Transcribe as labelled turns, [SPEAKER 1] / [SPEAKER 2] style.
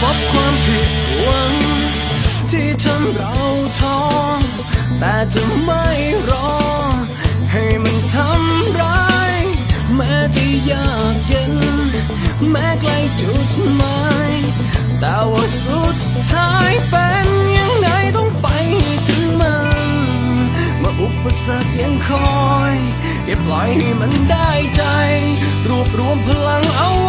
[SPEAKER 1] พบความผิดหวัง ที่ทำเราท้อแต่จะไม่รอ ให้มันทำร้าย แม้จะยากเย็น แม้ไกลจุดหมายแต่ว่าสุดท้ายเป็นยังไงต้องไปถึงมันเมื่ออุปสรรคยังคอยอย่าปล่อยให้มันได้ใจ รวบรวมพลังเอา